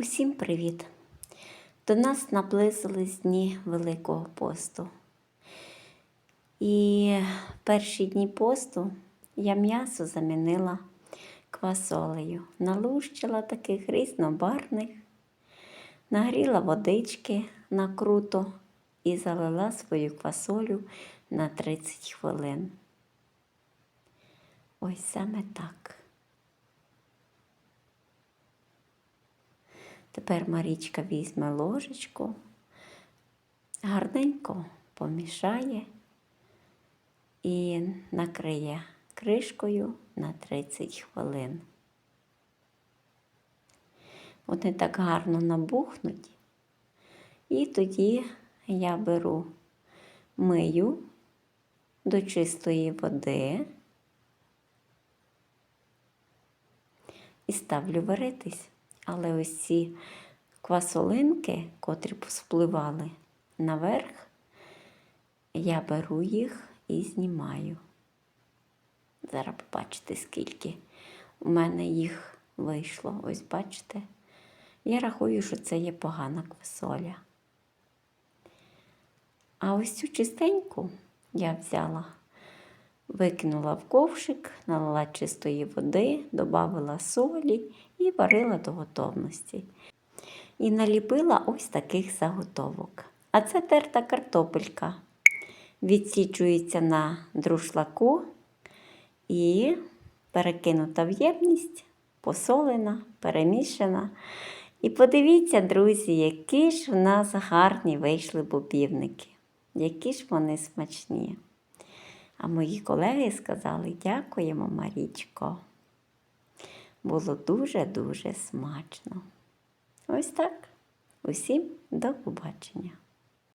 Усім привіт! До нас наблизились дні Великого посту. І перші дні посту я м'ясо замінила квасолею. Налущила таких різнобарвних, нагріла водички накруто і залила свою квасолю на 30 хвилин. Ось саме так. Тепер Марічка візьме ложечку, гарненько помішає і накриє кришкою на 30 хвилин. Вони так гарно набухнуть. І тоді я беру мию до чистої води і ставлю варитись. Але ось ці квасолинки, котрі спливали наверх, я беру їх і знімаю. Зараз побачите, скільки у мене їх вийшло. Ось бачите. Я рахую, що це є погана квасоля. А ось цю чистеньку я взяла, викинула в ковшик, налила чистої води, додала солі і варила до готовності. І наліпила ось таких заготовок. А це терта картопелька. Відсічується на друшлаку і перекинута в ємність, посолена, перемішана. І подивіться, друзі, які ж в нас гарні вийшли бобівники, які ж вони смачні. А мої колеги сказали: дякуємо, Марічко. Було дуже-дуже смачно. Ось так. Усім до побачення.